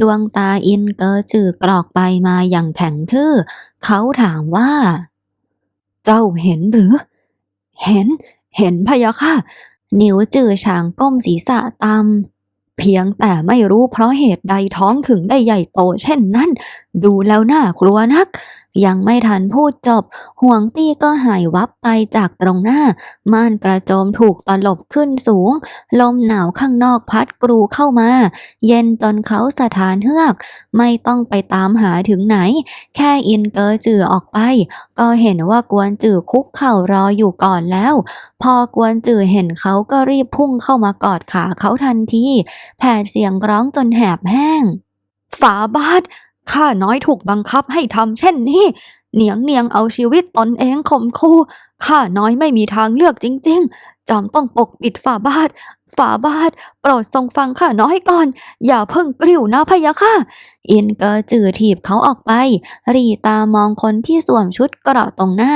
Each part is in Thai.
ดวงตาอินเกอจือกรอกไปมาอย่างแข็งทื่อ เขาถามว่า เจ้าเห็นหรือ เห็น เห็นพะยะค่ะ นิ้วจือฉางก้มศีรษะตำเพียงแต่ไม่รู้เพราะเหตุใดท้องถึงได้ใหญ่โตเช่นนั้น ดูแล้วน่ากลัวนัก ยังไม่ทันพูดจบ ห่วงตี้ก็หายวับไปจากตรงหน้า ม่านกระโจมถูกตลบขึ้นสูง ลมหนาวข้างนอกพัดกรูเข้ามา เย็นจนเขาสะท้านเฮือก ไม่ต้องไปตามหาถึงไหน แค่อินเกอร์จือออกไป ก็เห็นว่ากวนจือคุกเข่ารออยู่ก่อนแล้ว พอกวนจือเห็นเขาก็รีบพุ่งเข้ามากอดขาเขาทันที แผดเสียงร้องจนแหบแห้ง ฝาบาท ข้าน้อยถูกบังคับให้ทำเช่นนี้เนียงเนียงเอาชีวิตตนเองข่มขู่ข้าน้อยไม่มีทางเลือกจริง ๆจอมต้องปกปิดฝาบาทฝาบาท โปรดทรงฟังข้าน้อยก่อน อย่าเพิ่งกริ้วนะพะยะค่ะ อินเกอจือถีบเขาออกไป รีตามองคนที่สวมชุดเกราะตรงหน้า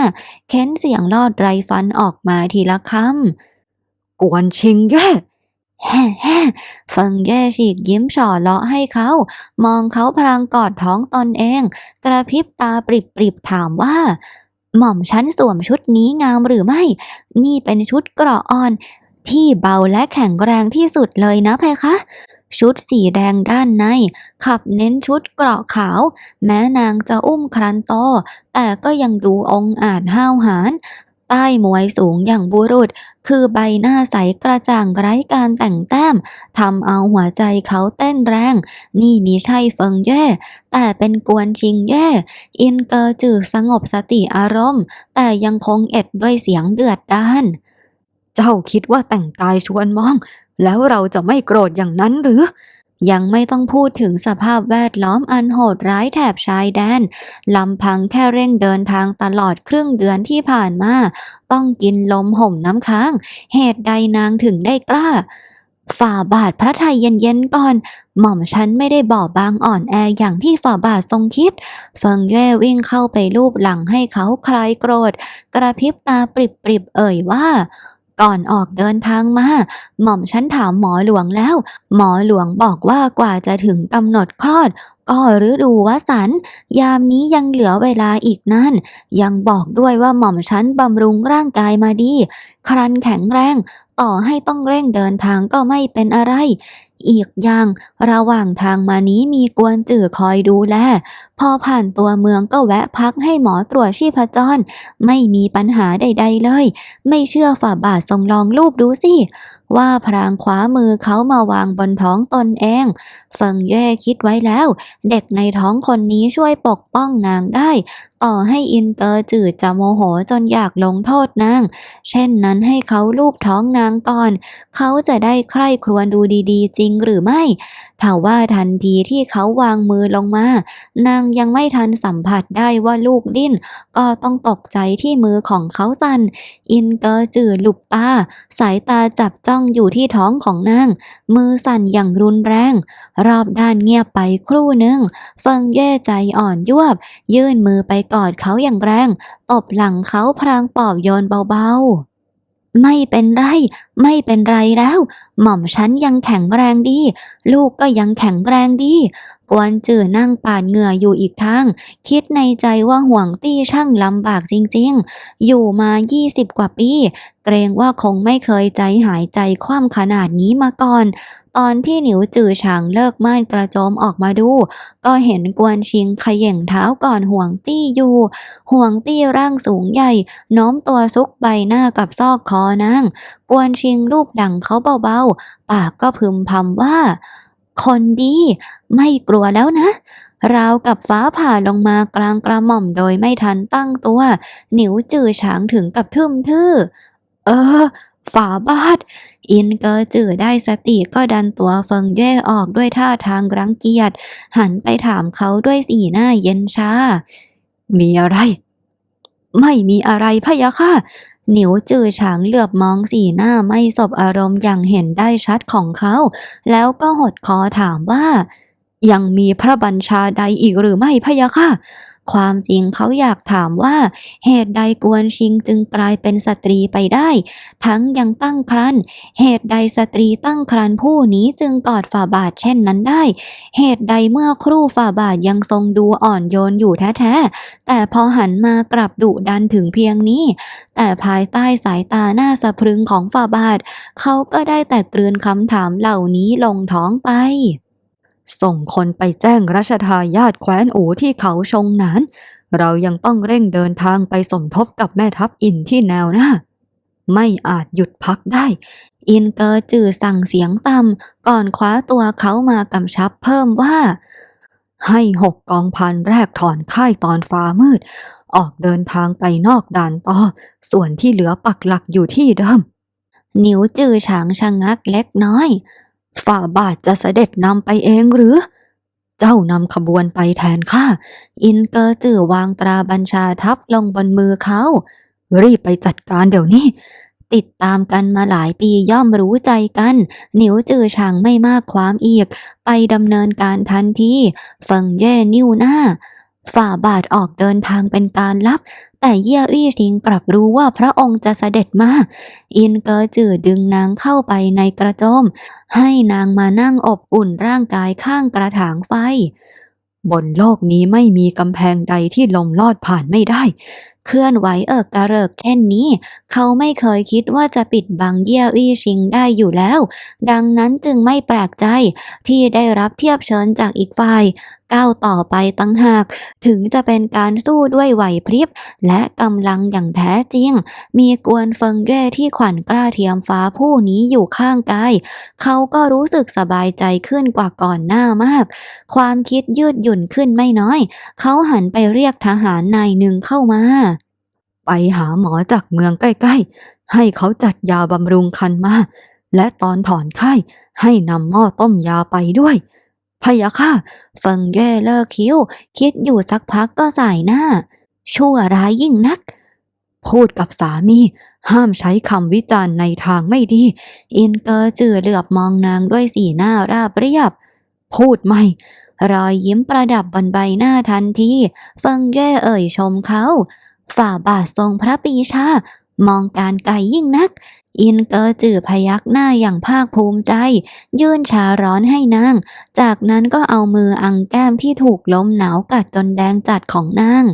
เค้นเสียงลอดไรฟันออกมาทีละคำกวนชิงแย่ แฮ่แฮ่เฟิงแย่ฉีกยิ้มฉ่อเลาะให้เขา มองเขาพลางกอดท้องตนเอง กระพริบตาปริบปริบถามว่า หม่อมฉันสวมชุดนี้งามหรือไม่ นี่เป็นชุดเกราะอ่อน ที่เบาและแข็งแรงที่สุดเลยนะเพคะชุดสีแดงด้านใน ขับเน้นชุดเกราะขาว แม้นางจะอุ้มครันโต แต่ก็ยังดูองอาจห้าวหาญ ใต้มวยสูงอย่างบุรุษ คือใบหน้าใสกระจ่างไร้การแต่งแต้มทำเอาหัวใจเขาเต้นแรง นี่มีใช่เฟิงแย่ แต่เป็นกวนชิงแย่ อินเกอจือสงบสติอารมณ์ แต่ยังคงเอ็ดด้วยเสียงเดือดด้าน เจ้าคิดว่าแต่งกายชวนมอง แล้วเราจะไม่โกรธอย่างนั้นหรือ ยังไม่ต้องพูดถึงสภาพแวดล้อมอันโหดร้ายแถบชายแดนลำพังแค่เร่งเดินทางตลอดครึ่งเดือนที่ผ่านมา ต้องกินลมห่มน้ำค้าง เหตุใดนางถึงได้กล้า ฝ่าบาทพระไทยเย็นๆก่อน หม่อมฉันไม่ได้บอบบางอ่อนแออย่างที่ฝ่าบาททรงคิด เฟิงเย่วิ่งเข้าไปลูบหลังให้เขาคลายโกรธ กระพริบตาปริบๆเอ่ยว่า ก่อนออกเดินทางมา หม่อมฉันถามหมอหลวงแล้ว หมอหลวงบอกว่ากว่าจะถึงกำหนดคลอด ก็ฤดูวสันยามนี้ยังเหลือเวลาอีกนั่น ยังบอกด้วยว่าหม่อมฉันบำรุงร่างกายมาดี ครันแข็งแรง ต่อให้ต้องเร่งเดินทางก็ไม่เป็นอะไร อีกอย่างระหว่างทางมานี้มีกวนจื่อคอยดูแล พอผ่านตัวเมืองก็แวะพักให้หมอตรวจชีพจร ไม่มีปัญหาใด ๆเลย ไม่เชื่อฝ่าบาททรงลองรูปดูสิว่าพรางขวามือเขามาวางบนท้องตนเอง เฟิงเย่คิดไว้แล้วเด็กในท้องคนนี้ช่วยปกป้องนางได้ต่อให้อินเกอร์จืดจะโมโหจนอยากลงโทษนาง เช่นนั้นให้เขาลูบท้องนางก่อน เขาจะได้ใคร่ครวญดูดีๆ จริงหรือไม่ถ้าว่าทันทีที่เขาวางมือลงมา นางยังไม่ทันสัมผัสได้ว่าลูกดิ้น ก็ต้องตกใจที่มือของเขาสั่น อินเกอร์จืดหลุบตา สายตาจับจ้องอยู่ที่ท้องของนาง มือสั่นอย่างรุนแรง รอบด้านเงียบไปครู่หนึ่งเฟิงเย่ใจอ่อนยวบ ยื่นมือไปกอดเขาอย่างแรง ตบหลังเขาพรางปอบโยนเบาๆ ไม่เป็นไร ไม่เป็นไรแล้ว หม่อมฉันยังแข็งแรงดี ลูกก็ยังแข็งแรงดี กวนจื่อนั่งปาดเหงื่ออยู่อีกทางคิดในใจว่าห่วงตี้ช่างลำบากจริงๆ อยู่มา 20 กว่าปี เกรงว่าคงไม่เคยใจหายใจคว่ำขนาดนี้มาก่อน ตอนที่หนิวจื่อฉางเลิกม่านกระโจมออกมาดู ก็เห็นกวนชิงขย่งเท้าก่อนห่วงตี้อยู่ ห่วงตี้ร่างสูงใหญ่โน้มตัวซุกใบหน้ากับซอกคอนางกวนชิงลูบดังเขาเบาๆ ปากก็พึมพำว่า คนดีไม่กลัวแล้วนะ ราวกับฟ้าผ่าลงมากลางกระหม่อมโดยไม่ทันตั้งตัว หนิวจือฉางถึงกับทึมทื่อ เออ ฝาบาท อินเกอจือได้สติก็ดันตัวเฟิงเย่ออกด้วยท่าทางรังเกียจ หันไปถามเขาด้วยสีหน้าเย็นชา มีอะไร ไม่มีอะไรพะยะค่ะ หนิวจือฉางเหลือบมองสีหน้าไม่สบอารมณ์อย่างเห็นได้ชัดของเขา แล้วก็หดคอถามว่า ยังมีพระบัญชาใดอีกหรือไม่พะยะค่ะ ความจริงเขาอยากถามว่า เหตุใดกวนชิงจึงกลายเป็นสตรีไปได้ ทั้งยังตั้งครรภ์เหตุใดสตรีตั้งครรภ์ผู้นี้จึงกอดฝ่าบาทเช่นนั้นได้ เหตุใดเมื่อครู่ฝ่าบาทยังทรงดูอ่อนโยนอยู่แท้ๆแต่พอหันมากลับดุดันถึงเพียงนี้ แต่ภายใต้สายตาหน้าสะพรึงของฝ่าบาท เขาก็ได้แต่กลืนคำถามเหล่านี้ลงท้องไป ส่งคนไปแจ้งรัชทายาทแคว้นอูที่เขาชงนาน เรายังต้องเร่งเดินทางไปสมทบกับแม่ทัพอินที่แนวหน้า ไม่อาจหยุดพักได้ อินเกอร์จือสั่งเสียงต่ำก่อนคว้าตัวเขามากำชับเพิ่มว่า ให้หกกองพันแรกถอนค่ายตอนฟ้ามืด ออกเดินทางไปนอกด่านต่อ ส่วนที่เหลือปักหลักอยู่ที่เดิม นิ้วจือฉางชะงักเล็กน้อย ฝ่าบาทจะเสด็จนำไปเองหรือ เจ้านำขบวนไปแทนข้า อินเกอร์จือวางตราบัญชาทับลงบนมือเขา รีบไปจัดการเดี๋ยวนี้ ติดตามกันมาหลายปีย่อมรู้ใจกัน หนิวจือฉางไม่มากความอีก ไปดำเนินการทันทีเฟิงเย่นิ้วหน้า ฝ่าบาทออกเดินทางเป็นการลับ แต่เยี่ยอี้ทิงกลับรู้ว่าพระองค์จะเสด็จมา อินเกอจือดึงนางเข้าไปในกระโจม ให้นางมานั่งอบอุ่นร่างกายข้างกระถางไฟ บนโลกนี้ไม่มีกำแพงใดที่ลมลอดผ่านไม่ได้ เคลื่อนไหวเอิกกระเริกเช่นนี้ เขาไม่เคยคิดว่าจะปิดบังเยี่ยอี้ชิงได้อยู่แล้ว ดังนั้นจึงไม่แปลกใจที่ได้รับเทียบเชิญจากอีกฝ่ายก้าวต่อไปตั้งหาก ถึงจะเป็นการสู้ด้วยไหวพริบ และกำลังอย่างแท้จริง มีกวนเฟิงเย่ที่ขวัญกล้าเทียมฟ้าผู้นี้อยู่ข้างกาย เขาก็รู้สึกสบายใจขึ้นกว่าก่อนหน้ามาก ความคิดยืดหยุ่นขึ้นไม่น้อย เขาหันไปเรียกทหารนายหนึ่งเข้ามา ไปหาหมอจากเมืองใกล้ๆ ให้เขาจัดยาบำรุงคันมา และตอนถอนไข้ให้นำหม้อต้มยาไปด้วยพะยะค่ะเฟิงเย่เลิกคิ้ว คิดอยู่สักพักก็สายหน้า ชั่วร้ายยิ่งนัก พูดกับสามี ห้ามใช้คำวิจารณ์ในทางไม่ดี อินเกอร์จือเหลือบมองนางด้วยสีหน้าราบเรียบ พูดไม่รอยยิ้มประดับบนใบหน้าทันที เฟิงเย่เอ่ยชมเขา ฝ่าบาททรงพระปีชา มองการไกลยิ่งนัก อินเกอร์จือพยักหน้าอย่างภาคภูมิใจ ยื่นชาร้อนให้นาง จากนั้นก็เอามืออังแก้มที่ถูกลมหนาวกัดจนแดงจัดของนาง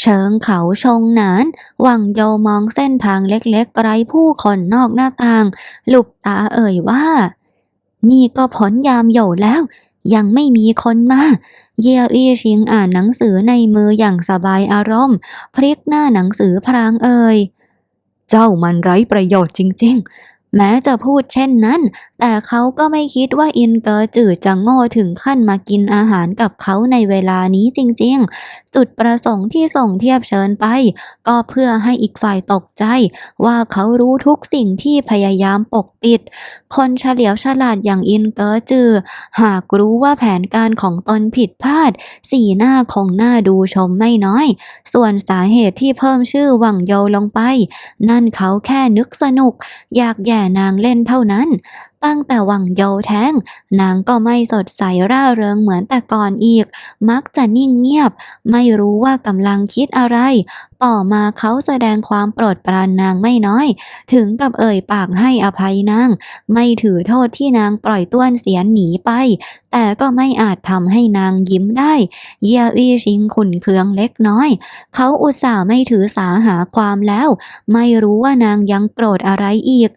เชิงเขาชงหนาน หวังโยมองเส้นทางเล็กๆไร้ผู้คนนอกหน้าต่าง หลุบตาเอ่ยว่า นี่ก็ผลยามโหยแล้ว ยังไม่มีคนมา เยี่ยอี้ชิงอ่านหนังสือในมืออย่างสบายอารมณ์ พลิกหน้าหนังสือพรางเอ่ยเจ้ามันไร้ประโยชน์จริง ๆ แม้จะพูดเช่นนั้น แต่เขาก็ไม่คิดว่าอินเกอร์จือจะโง่ถึงขั้นมากินอาหารกับเขาในเวลานี้จริงๆ จุดประสงค์ที่ส่งเทียบเชิญไป ก็เพื่อให้อีกฝ่ายตกใจ ว่าเขารู้ทุกสิ่งที่พยายามปกปิด คนเฉลียวฉลาดอย่างอินเกอร์จือ หากรู้ว่าแผนการของตนผิดพลาด สีหน้าคงน่าดูชมไม่น้อย ส่วนสาเหตุที่เพิ่มชื่อหวังโยลงไป นั่นเขาแค่นึกสนุก อยากแย่นางเล่นเท่านั้น ตั้งแต่วังโยแท้ง นางก็ไม่สดใสร่าเริงเหมือนแต่ก่อนอีก มักจะนิ่งเงียบ ไม่รู้ว่ากำลังคิดอะไร ต่อมาเขาแสดงความโปรดปรานนางไม่น้อย ถึงกับเอ่ยปากให้อภัยนาง ไม่ถือโทษที่นางปล่อยต้วนเสียนหนีไป แต่ก็ไม่อาจทำให้นางยิ้มได้ เยียวีชิงขุนเคืองเล็กน้อย เขาอุตส่าห์ไม่ถือสาหาความแล้ว ไม่รู้ว่านางยังโกรธอะไรอีก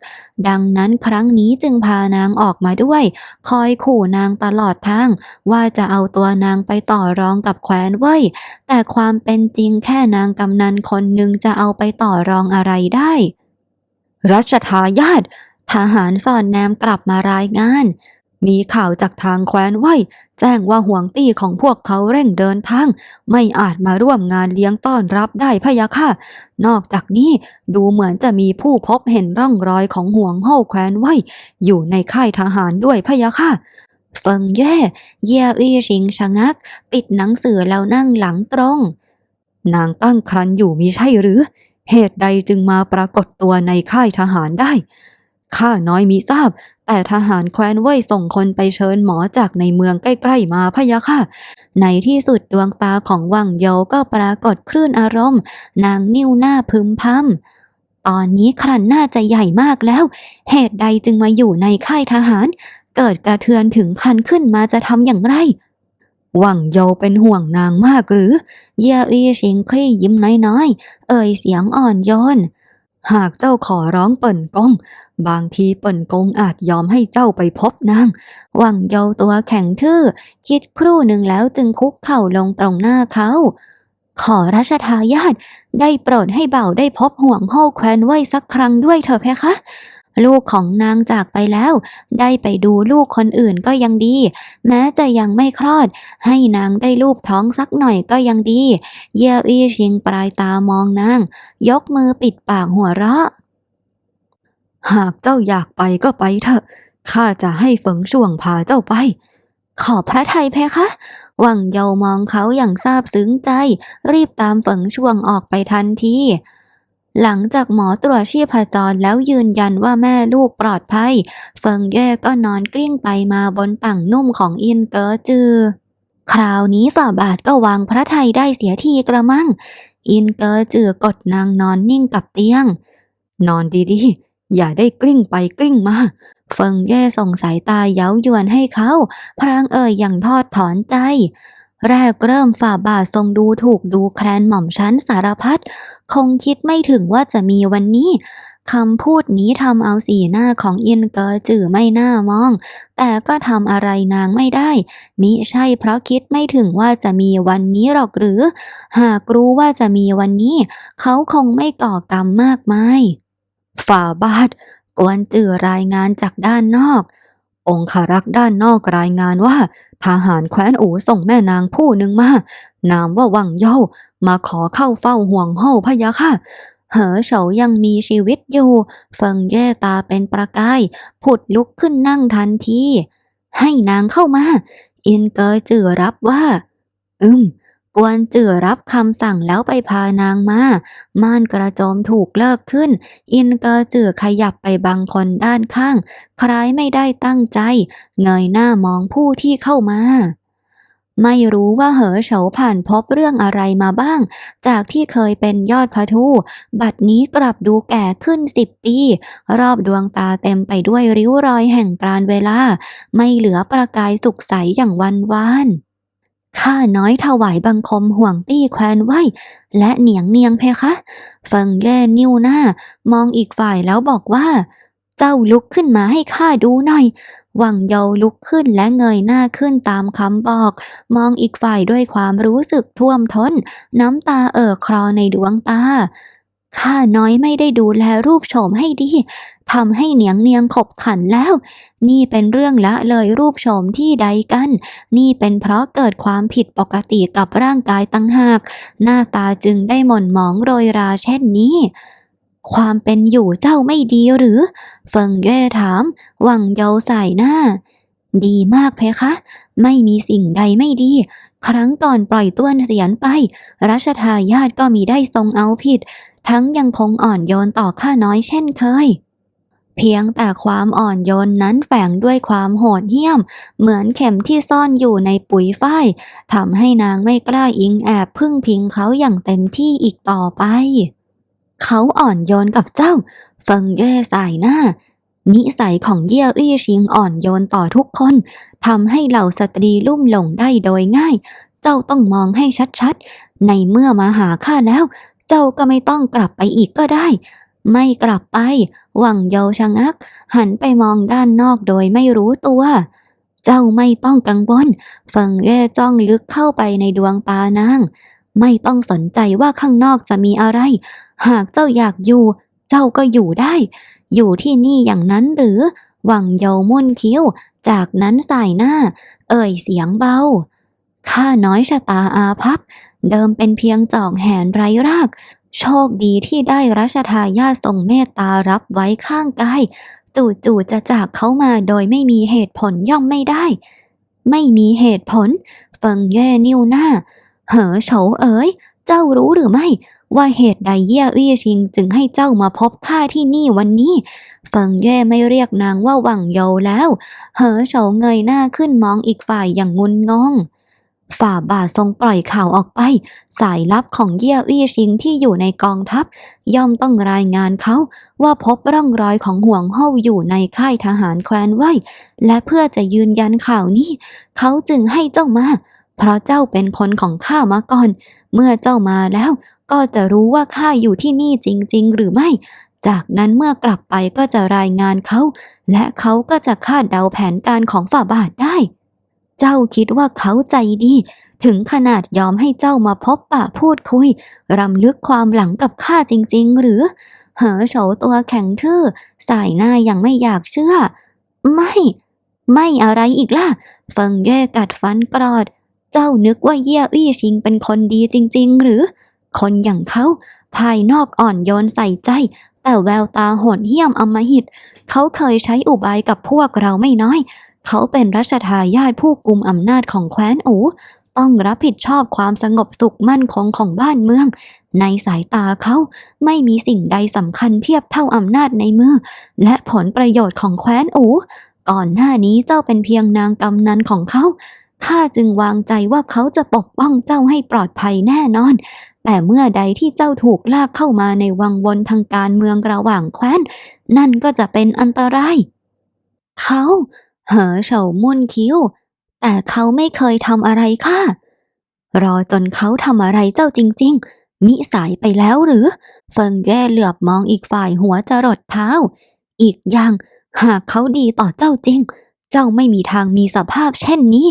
ดังนั้นครั้งนี้จึงพานางออกมาด้วย คอยขู่นางตลอดทาง ว่าจะเอาตัวนางไปต่อรองกับแคว้นเว้ย แต่ความเป็นจริงแค่นางกำนันคนหนึ่งจะเอาไปต่อรองอะไรได้ รัชทายาททหารสอนแนมกลับมารายงาน มีข่าวจากทางแคว้นไว้แจ้งว่าห่วงตี้ของพวกเขาเร่งเดินทาง ไม่อาจมาร่วมงานเลี้ยงต้อนรับได้พะยะค่ะ นอกจากนี้ดูเหมือนจะมีผู้พบเห็นร่องรอยของห่วงโฮ่แคว้นไว้อยู่ในค่ายทหารด้วยพะยะค่ะเฟิงแย่เย่อี้ชิงชะงัก ปิดหนังสือแล้วนั่งหลังตรง นางตั้งครรภ์อยู่มิใช่หรือ เหตุใดจึงมาปรากฏตัวในค่ายทหารได้ ข้าน้อยมิทราบ แต่ทหารแคว้นเว่ยส่งคนไปเชิญหมอจากในเมืองใกล้ๆมาพะยะค่ะ ในที่สุดดวงตาของวังโยก็ปรากฏคลื่นอารมณ์ นางนิ้วหน้าพึมพำตอนนี้ครันน่าจะใหญ่มากแล้ว เหตุใดจึงมาอยู่ในค่ายทหาร เกิดกระเทือนถึงครันขึ้นมาจะทำอย่างไรวังโยเป็นห่วงนางมากหรือ เยอีชิงครี่ยิ้มน้อยๆ เอ่ยเสียงอ่อนโยน หากเจ้าขอร้องเปิ่นกง บางทีเปิ่นกงอาจยอมให้เจ้าไปพบนาง หวังโยาตัวแข็งทื่อ คิดครู่หนึ่งแล้วจึงคุกเข่าลงตรงหน้าเขา ขอรัชทายาทได้โปรดให้เบ่าได้พบห่วงโฮ่แคว้นไว้สักครั้งด้วยเถอะเพคะ ลูกของนางจากไปแล้ว ได้ไปดูลูกคนอื่นก็ยังดี แม้จะยังไม่คลอด ให้นางได้ลูบท้องสักหน่อยก็ยังดี เย่อี้ชิงปลายตามองนาง ยกมือปิดปากหัวเราะ หากเจ้าอยากไปก็ไปเถอะ ข้าจะให้เฟิงช่วงพาเจ้าไป ขอพระไทยเพคะวังเยามองเขาอย่างซาบซึ้งใจ รีบตามเฟิงช่วงออกไปทันทีหลังจากหมอตรวจชีพจรแล้วยืนยันว่าแม่ลูกปลอดภัย เฟิงเย่ก็นอนกลิ้งไปมาบนต่างนุ่มของอินเกอจือ คราวนี้ฝ่าบาทก็วางพระไทยได้เสียทีกระมัง อินเกอจือกดนางนอนนิ่งกับเตียง นอนดีๆ อย่าได้กลิ้งไปกลิ้งมา เฟิงเย่ส่งสายตาเย้ายวนให้เขา พรางเอ่ยอย่างทอดถอนใจ แรกเริ่มฝ่าบาททรงดูถูกดูแคลนหม่อมชั้นสารพัดคงคิดไม่ถึงว่าจะมีวันนี้คำพูดนี้ทำเอาสีหน้าของอินเกอจือไม่น่ามอง แต่ก็ทำอะไรนางไม่ได้ มิใช่เพราะคิดไม่ถึงว่าจะมีวันนี้หรอกหรือ หากรู้ว่าจะมีวันนี้ เขาคงไม่ก่อกรรมมากมาย ฝ่าบาทกวนจือรายงานจากด้านนอก องคารักษ์ด้านนอกรายงานว่า ทหารแคว้นอูส่งแม่นางผู้หนึ่งมา นามว่าวังเย่ามาขอเข้าเฝ้าห่วงโฮ่พะยะค่ะ เหอเฉายังมีชีวิตอยู่ เฟิงเย่ตาเป็นประกาย ผุดลุกขึ้นนั่งทันที ให้นางเข้ามา อินเกอจือรับว่า อืม กวนจือรับคำสั่งแล้วไปพานางมา ม่านกระโจมถูกเลิกขึ้น อินเกอจือขยับไปบังคนด้านข้าง คล้ายไม่ได้ตั้งใจ เงยหน้ามองผู้ที่เข้ามาไม่รู้ว่าเหอเฉาผ่านพบเรื่องอะไรมาบ้าง จากที่เคยเป็นยอดพระทูบัดนี้กลับดูแก่ขึ้นสิบปี รอบดวงตาเต็มไปด้วยริ้วรอยแห่งการเวลา ไม่เหลือประกายสุขใสอย่างวันวาน ข้าน้อยถวายบังคมห่วงตี้แควนไว้และเหนียงเนียงเพคะเฟิงแย่นิ้วหน้า มองอีกฝ่ายแล้วบอกว่า เจ้าลุกขึ้นมาให้ข้าดูหน่อย วังเยาลุกขึ้นและเงยหน้าขึ้นตามคำบอก มองอีกฝ่ายด้วยความรู้สึกท่วมท้น น้ำตาเอ่อคลอในดวงตา ข้าน้อยไม่ได้ดูแลรูปโฉมให้ดีทำให้เหนียงเนียงขบขันแล้ว นี่เป็นเรื่องละเลยรูปโฉมที่ใดกัน นี่เป็นเพราะเกิดความผิดปกติกับร่างกายตั้งหาก หน้าตาจึงได้หม่นหมองโรยราเช่นนี้ ความเป็นอยู่เจ้าไม่ดีหรือ เฟิงเย่ถาม หวังเยาใสายหน้า ดีมากเพคะ ไม่มีสิ่งใดไม่ดีครั้งก่อนปล่อยต้วนเสียนไป รัชทายาทก็มีได้ทรงเอาผิด ทั้งยังคงอ่อนโยนต่อข้าน้อยเช่นเคย เพียงแต่ความอ่อนโยนนั้นแฝงด้วยความโหดเหี้ยม เหมือนเข็มที่ซ่อนอยู่ในปุ๋ยฝ้ายทำให้นางไม่กล้าอิงแอบพึ่งพิงเขาอย่างเต็มที่อีกต่อไป เขาอ่อนโยนกับเจ้า เฟิงเย่สายหน้านิสัยของเยี่ยวอี้ชิงอ่อนโยนต่อทุกคนทำให้เหล่าสตรีลุ่มหลงได้โดยง่าย เจ้าต้องมองให้ชัดๆ ในเมื่อมาหาข้าแล้ว เจ้าก็ไม่ต้องกลับไปอีกก็ได้ ไม่กลับไป หวังเยาชะงัก หันไปมองด้านนอกโดยไม่รู้ตัว เจ้าไม่ต้องกังวลเฟิงเย่จ้องลึกเข้าไปในดวงตานาง ไม่ต้องสนใจว่าข้างนอกจะมีอะไร หากเจ้าอยากอยู่ เจ้าก็อยู่ได้ อยู่ที่นี่อย่างนั้นหรือ หวังเยามุ่นคิ้ว จากนั้นสายหน้า เอ่ยเสียงเบา ข้าน้อยชะตาอาภัพเดิมเป็นเพียงจอกแหนไร้ราก โชคดีที่ได้รัชทายาททรงเมตตารับไว้ข้างกายจู่ๆจะจากเขามาโดยไม่มีเหตุผลย่อมไม่ได้ ไม่มีเหตุผลเฟิงเย่นิ้วหน้า เหอโฉาเอ๋ย เจ้ารู้หรือไม่ ว่าเหตุใดเย่อี้ชิงจึงให้เจ้ามาพบข้าที่นี่วันนี้เฟิงเย่ไม่เรียกนางว่าหวังโยแล้ว เหอโฉาเงยหน้าขึ้นมองอีกฝ่ายอย่างงุนงง ฝ่าบาททรงปล่อยข่าวออกไป สายลับของเยี่ยอี้ชิงที่อยู่ในกองทัพ ย่อมต้องรายงานเขาว่าพบร่องรอยของห่วงเฮาอยู่ในค่ายทหารแคว้นไว้ และเพื่อจะยืนยันข่าวนี้ เขาจึงให้เจ้ามา เพราะเจ้าเป็นคนของข้ามาก่อน เมื่อเจ้ามาแล้ว ก็จะรู้ว่าข้าอยู่ที่นี่จริง ๆ หรือไม่ จากนั้นเมื่อกลับไปก็จะรายงานเขา และเขาก็จะคาดเดาแผนการของฝ่าบาทได้ เจ้าคิดว่าเขาใจดี ถึงขนาดยอมให้เจ้ามาพบปะพูดคุย รำลึกความหลังกับข้าจริง ๆ หรือ เหอโฉตัวแข็งทื่อ สายหน้ายังไม่อยากเชื่อ ไม่ ไม่อะไรอีกล่ะ เฟิงเย่กัดฟันกรอด เจ้านึกว่าเย่อี้ชิงเป็นคนดีจริง ๆ หรือ คนอย่างเขา ภายนอกอ่อนโยนใส่ใจแต่แววตาโหดเหี้ยมอำมหิต เขาเคยใช้อุบายกับพวกเราไม่น้อย เขาเป็นรัชทายาทผู้กุมอำนาจของแคว้นอู ต้องรับผิดชอบความสงบสุขมั่นคงของบ้านเมือง ในสายตาเขาไม่มีสิ่งใดสำคัญเทียบเท่าอำนาจในมือ และผลประโยชน์ของแคว้นอู ก่อนหน้านี้เจ้าเป็นเพียงนางกำนันของเขาข้าจึงวางใจว่าเขาจะปกป้องเจ้าให้ปลอดภัยแน่นอน แต่เมื่อใดที่เจ้าถูกลากเข้ามาในวังวนทางการเมืองระหว่างแคว้น นั่นก็จะเป็นอันตราย เขา เหอเฉามุ่นคิ้ว แต่เขาไม่เคยทำอะไรค่ะ รอจนเขาทำอะไรเจ้าจริง ๆ มิสายไปแล้วหรือ เฟิงแย่เหลือบมองอีกฝ่ายหัวจะรดเท้า อีกอย่าง หากเขาดีต่อเจ้าจริง เจ้าไม่มีทางมีสภาพเช่นนี้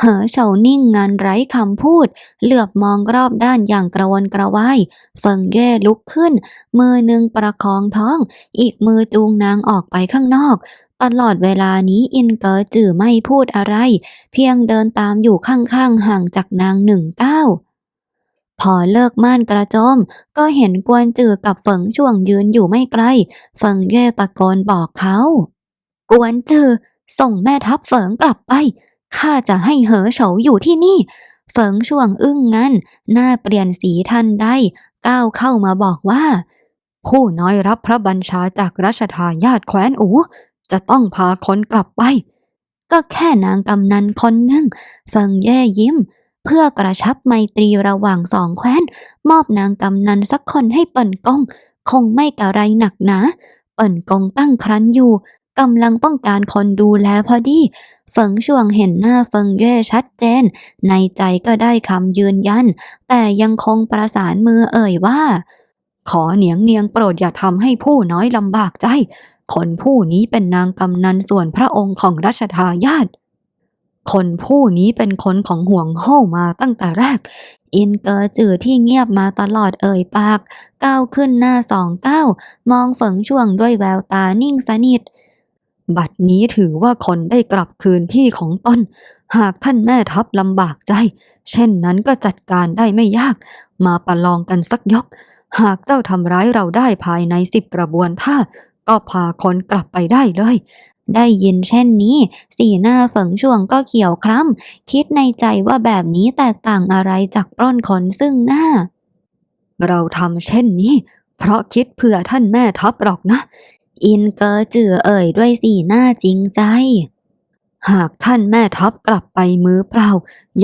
เหอเฉานิ่งงานไร้คำพูด เหลือบมองรอบด้านอย่างกระวนกระวาย เฟิงแย่ลุกขึ้น มือหนึ่งประคองท้อง อีกมือจูงนางออกไปข้างนอก ตลอดเวลานี้อินเกอจือไม่พูดอะไร เพียงเดินตามอยู่ข้างๆห่างจากนางหนึ่งก้าวพอเลิกม่านกระโจม ก็เห็นกวนจือกับเฟิงช่วงยืนอยู่ไม่ไกลเฟิงเย่ตะโกนบอกเขา กวนจือส่งแม่ทัพเฟิงกลับไปข้าจะให้เหอเฉาอยู่ที่นี่เฟิงช่วงอึ้งงั้น หน้าเปลี่ยนสีทันใดก้าวเข้ามาบอกว่า ผู้น้อยรับพระบัญชาจากรัชทายาทแคว้นอู จะต้องพาคนกลับไป ก็แค่นางกำนันคนหนึ่งเฟิงแย่ยิ้ม เพื่อกระชับไมตรีระหว่างสองแคว้น มอบนางกำนันสักคนให้เปิ่นกง คงไม่กระไรหนักหนาเปิ่นกงตั้งครั้นอยู่กำลังต้องการคนดูแลพอดีเฟิงช่วงเห็นหน้าเฟิงเย่ชัดเจน ในใจก็ได้คำยืนยัน แต่ยังคงประสานมือเอ่ยว่า ขอเหนียงเนียงโปรดอย่าทำให้ผู้น้อยลำบากใจ คนผู้นี้เป็นนางกำนันส่วนพระองค์ของรัชทายาทคนผู้นี้เป็นคนของห่วงโฮ่มาตั้งแต่แรก อินเกอจือที่เงียบมาตลอดเอ่ยปาก ก้าวขึ้นหน้าสองก้าว มองเฟิงช่วงด้วยแววตานิ่งสนิท บัดนี้ถือว่าคนได้กลับคืนพี่ของตนหากท่านแม่ทัพลำบากใจ เช่นนั้นก็จัดการได้ไม่ยาก มาประลองกันสักยก หากเจ้าทำร้ายเราได้ภายในสิบกระบวนท่า ก็พาคนกลับไปได้เลย ได้ยินเช่นนี้ สีหน้าเฟิงช่วงก็เขียวคล้ำ คิดในใจว่าแบบนี้แตกต่างอะไรจากปล้นคนซึ่งหน้า เราทำเช่นนี้ เพราะคิดเผื่อท่านแม่ทัพหรอกนะ อินเกอจือเอ่ยด้วยสีหน้าจริงใจหากท่านแม่ทัพกลับไปมือเปล่า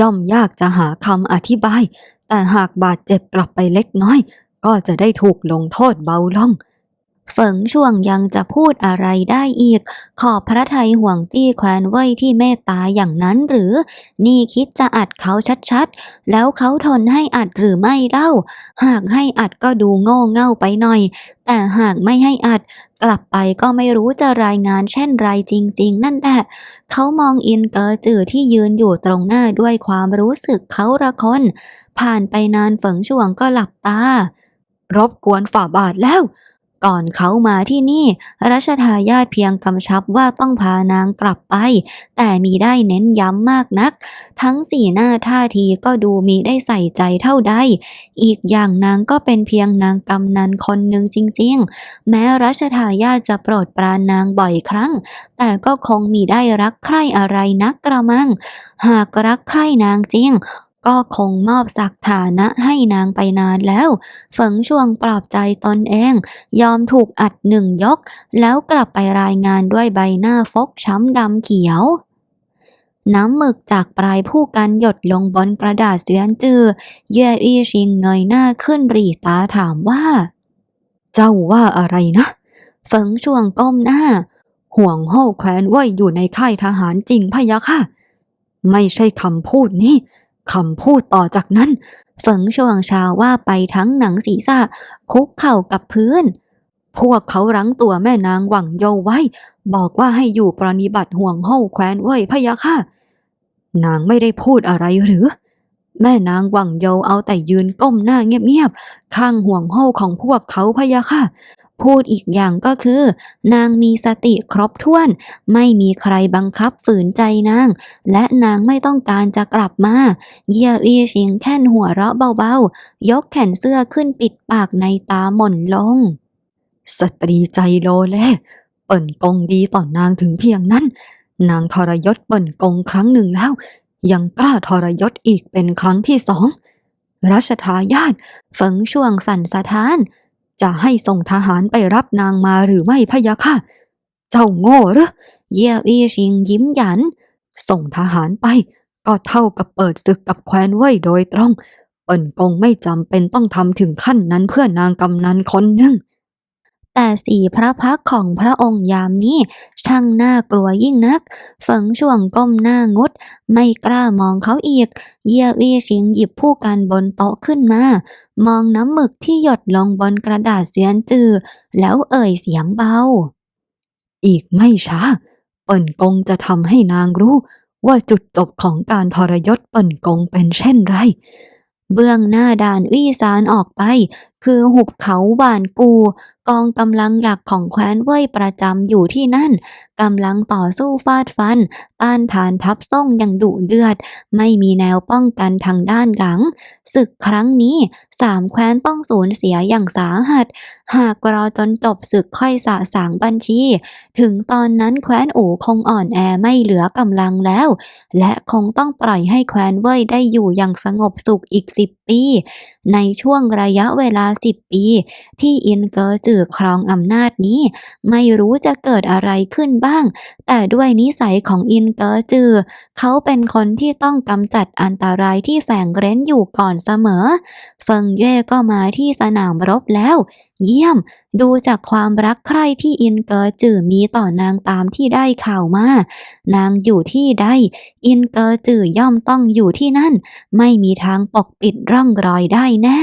ย่อมยากจะหาคำอธิบาย แต่หากบาดเจ็บกลับไปเล็กน้อย ก็จะได้ถูกลงโทษเบาลง เฟิงช่วงยังจะพูดอะไรได้อีก ขอบพระไทยห่วงตี้แควนเว่ยที่เมตตาอย่างนั้นหรือ นี่คิดจะอัดเขาชัดๆ แล้วเขาทนให้อัดหรือไม่เล่า หากให้อัดก็ดูโง่เง่าไปหน่อย แต่หากไม่ให้อัด กลับไปก็ไม่รู้จะรายงานเช่นไรจริง ๆ นั่นแหละเขามองอินเกอร์จือที่ยืนอยู่ตรงหน้าด้วยความรู้สึกเขาระคน ผ่านไปนานเฝิงช่วงก็หลับตา รบกวนฝ่าบาทแล้ว ก่อนเขามาที่นี่รัชทายาทเพียงกำชับว่าต้องพานางกลับไป แต่มีได้เน้นย้ำมากนัก ทั้งสีหน้าท่าทีก็ดูมีได้ใส่ใจเท่าใด อีกอย่างนางก็เป็นเพียงนางกำนันคนหนึ่งจริง ๆ แม้รัชทายาทจะโปรดปรานนางบ่อยครั้ง แต่ก็คงมีได้รักใคร่อะไรนักกระมัง หากรักใคร่นางจริง ก็คงมอบศักฐานะให้นางไปนานแล้ว เฟิงช่วงปลอบใจตนเอง ยอมถูกอัดหนึ่งยก แล้วกลับไปรายงานด้วยใบหน้าฟกช้ำดำเขียวน้ำหมึกจากปลายผู้กันหยดลงบนกระดาษเสียนจือ เย่อี้ชิงเงยหน้าขึ้นรีตาถามว่า เจ้าว่าอะไรนะเฟิงช่วงก้มหน้า ห่วงโห่แคว้นเว่ยอยู่ในค่ายทหารจริงพะยะค่ะ ไม่ใช่คำพูดนี้ คำพูดต่อจากนั้นเฟิงช่วงชาว่าไปทั้งหนังศีรษะคุกเข่ากับพื้น พวกเขารั้งตัวแม่นางหวังโยไว้ บอกว่าให้อยู่ปรนิบัติห่วงโห่แคว้นเว่ยพะยะค่ะ นางไม่ได้พูดอะไรหรือ แม่นางหวังโยเอาแต่ยืนก้มหน้าเงียบๆข้างห่วงโห่ของพวกเขาพะยะค่ะ พูดอีกอย่างก็คือ นางมีสติครบถ้วน ไม่มีใครบังคับฝืนใจนาง และนางไม่ต้องการจะกลับมาเยี่ยวีชิงแค่นหัวเราะเบาๆ ยกแขนเสื้อขึ้นปิดปากในตาหม่นลง สตรีใจโลเลเปิ่นกงดีต่อนางถึงเพียงนั้น นางทรยศเปิ่นกงครั้งหนึ่งแล้ว ยังกล้าทรยศอีกเป็นครั้งที่สองรัชทายาทเฟิงช่วงสั่นสะท้าน จะให้ส่งทหารไปรับนางมาหรือไม่พะยะค่ะ เจ้าโง่หรือเย่ยวีชิงยิ้มหยัน ส่งทหารไป ก็เท่ากับเปิดศึกกับแคว้นเว่ยโดยตรง เปิ่นกงไม่จำเป็นต้องทำถึงขั้นนั้นเพื่อนางกำนันคนหนึ่ง แต่สีพระพักของพระองค์ยามนี้ ช่างน่ากลัวยิ่งนัก เฟิงช่วงก้มหน้างดไม่กล้ามองเขาอีก เยี่ยวีชิงหยิบผู้กันบนโต๊ะขึ้นมา มองน้ำหมึกที่หยดลงบนกระดาษเสียนจือ แล้วเอ่ยเสียงเบา อีกไม่ช้า เปิ่นกงจะทำให้นางรู้ว่าจุดจบของการทรยศเปิ่นกงเป็นเช่นไร เบื้องหน้าด่านวี่ซานออกไป คือหุบเขาหวานกู กองกำลังหลักของแคว้นเว่ยประจำอยู่ที่นั่นกำลังต่อสู้ฟาดฟัน ต้านทานทับซ่งอย่างดุเดือด ไม่มีแนวป้องกันทางด้านหลัง ศึกครั้งนี้สามแคว้นต้องสูญเสียอย่างสาหัส หากรอจนจบศึกค่อยสะสางบัญชี ถึงตอนนั้นแคว้นอู่คงอ่อนแอไม่เหลือกำลังแล้ว และคงต้องปล่อยให้แคว้นเว่ยได้อยู่อย่างสงบสุขอีกสิบปี ในช่วงระยะเวลาสิบปี ที่อินเกอร์จือครองอำนาจนี้ ไม่รู้จะเกิดอะไรขึ้นบ้าง แต่ด้วยนิสัยของอินเกอร์จือ เขาเป็นคนที่ต้องกำจัดอันตรายที่แฝงเร้นอยู่ก่อนเสมอ เฟิงเย่ก็มาที่สนามรบแล้ว เยี่ยม ดูจากความรักใคร่ที่อินเกอร์จือมีต่อนางตามที่ได้ข่าวมานางอยู่ที่ใด อินเกอร์จือย่อมต้องอยู่ที่นั่น ไม่มีทางปกปิดร่องรอยได้แน่